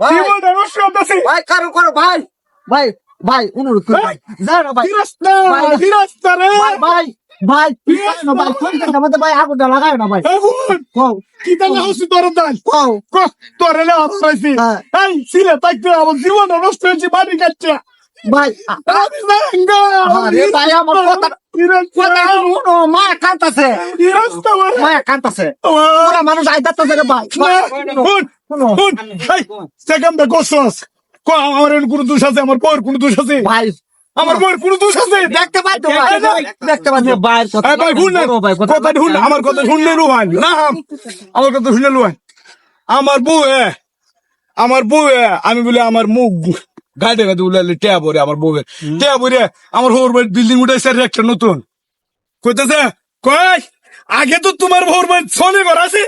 ভাই। ভাই কারও করো ভাই। ভাই ভাই অনুরোধ করি। ভাই যাও না ভাই। ফিরাস্তা ভাই। ভাই। ভাই ভাই না আগুনটা লাগায় না ভাই। আগুন কও। কি হচ্ছে তোর কও। তোর এলে হারাইছি হ্যাঁ। এই সিলে থাকতে আমার জীবনটা নষ্ট হয়েছে বাড়ি কাটছে। ভাই আমি নাঙ্গা আরে ভাই আমার কথা কথা শুনো মা কাঁদতাছে। ফিরাস্তা মারা মা কাঁদতাছে। ওরা মানুষ রে ভাই। আমার এর কোনো দোষ আছে? আমার বউয়ের কোনো দোষ আছে? ভাই আমার বউয়ের কোনো দোষ আছে? দেখতে দেখতে ভাই কথা শুন আমার কথা শুনলে রুহান না আমার কথা শুনলে রুহান আমার বউ এ আমার বউ এ আমি বলি আমার মুখ গাড়ি গাড়ি উলালে টেয়া পরে আমার বউ টেয়া পরে আমার হোর বাড়ি বিল্ডিং উঠাইছে আর একটা নতুন। কইতেছে কয় আগে তো তোমার হোর বাড়ি ছনে ঘর আছে?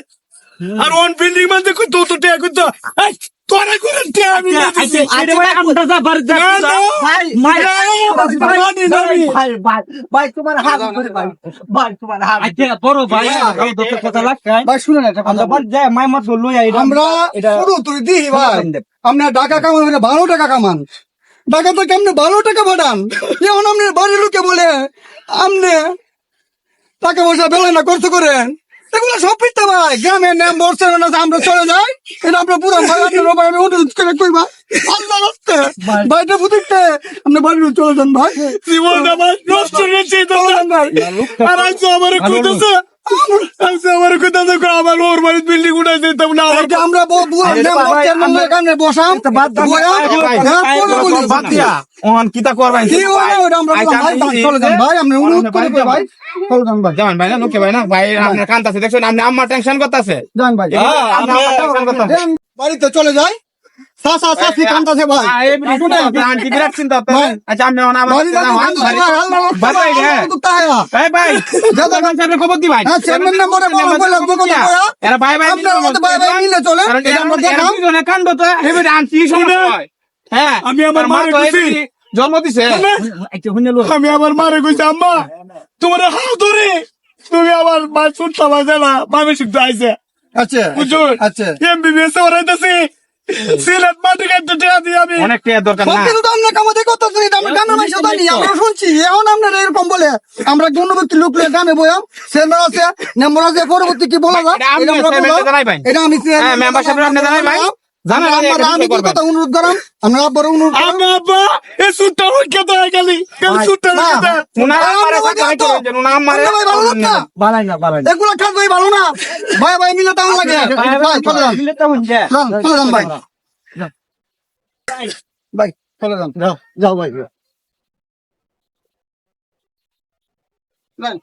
আর ওন বিল্ডিং মানে কই তো তো টেয়া কইতো এই তোরা করে টেয়া আমি দিয়ে দিছি। আরে ভাই আমরা যা বাড়ি যা। না, না। ভাই ভাই, ভাই ভাই, ভাই, ভাই ভাই ভাই তোমার হাত ধরে ভাই ভাই তোমার হাত আচ্ছা বড় ভাই আমার তো কথা লাগছে ভাই শুনে না এটা আমরা বাড়ি যাই মাই মাত লই আই আমরা শুরু তুই দিই ভাই। আপনি টাকা কামান হলে ভালো টাকা কামান। টাকা তো কেমনে ভালো টাকা পাঠান যেমন আপনি বাড়ির লোকে বলে আপনি টাকা পয়সা বেলা না খরচ করেন। এগুলো সব পিঠতে ভাই। গ্রামের নাম বসছে না আমরা চলে যাই। এটা আমরা পুরো ভাই আপনার ভাই আমি অনুরোধ করে কইবা আল্লাহ রাস্তে। ভাইটা বুঝতে আপনি বাড়ির চলে যান ভাই। জীবনটা ভাই নষ্ট হয়েছে তো ভাই। আর আজ আমার কইতেছে আমার আমার ওর বিল্ডিং আমার এটা আমরা বসাম হ্যাঁ, ওহান কিতা করবাই আমরা ভাই, ভাই, অনুরোধ করে। না নুকে ভাই না ভাই আপনার কান্তাছে দেখছেন? আপনি আম্মা টেনশন করতেছে। যান, ভাই। আপনি আম্মা টেনশন করতেছে। যান, বাড়িতে চলে যাই। চাচা চাচি কান্দাছে ভাই? আন্টি বিরাট চিন্তা আচ্ছা ওনা ভাই, ভাই, ভাই, হ্যাঁ। আমার দাদা খবর দি ভাই। হ্যাঁ, চেয়ারম্যান বলো, বলো, বলো। এরা ভাই ভাই আপনার মতো ভাই ভাই মিলে চলে। এটা আমরা দেখাম দুজনে কান্দ তো এবারে আনছি সময় হ্যাঁ। আমি আমার মারে কইছি। জন্ম দিছে। আমি আমার মারে কইছি আম্মা তোমার হাত ধরে তুমি আমার মা শুনতে পারছে না মামি শিখতে আইছে। আচ্ছা। বুঝছ? আচ্ছা। এমবিবিএস ওরাইতেছি সিলেট মাটি কাটতে টিয়া দিই আমি অনেক টিয়া দরকার না। কিন্তু তো আমরা কামাতে করতেছি আমরা গ্রামের মানুষ জানি আমরা শুনছি এখন আপনারা এরকম বলে আমরা গণ্যবর্তী লোক লয়ে গ্রামে বয়াম সেন্টার আছে নম্বর আছে পরবর্তী কি বলা যায়? এটা আমি হ্যাঁ, member আপনি জানাই ভাই। ভাই, আমি কি। কথা অনুরোধ করাম? আমরা আব্বার অনুরোধ আমি আব্বা এ সুটটা হইকে তো গেলি। গেলি সুটটা না। উনার আমরা কথা তো। কইছেন আমারে ভালো না। বালাই না বালাই না। এগুলো খাস ভাই ভালো না। ভাই ভাই মিলে তেমন লাগে। ভাই চলে যান। মিলে তো হইছে চলে যান ভাই। ভাই চলে যান। যাও যাও ভাই। যান।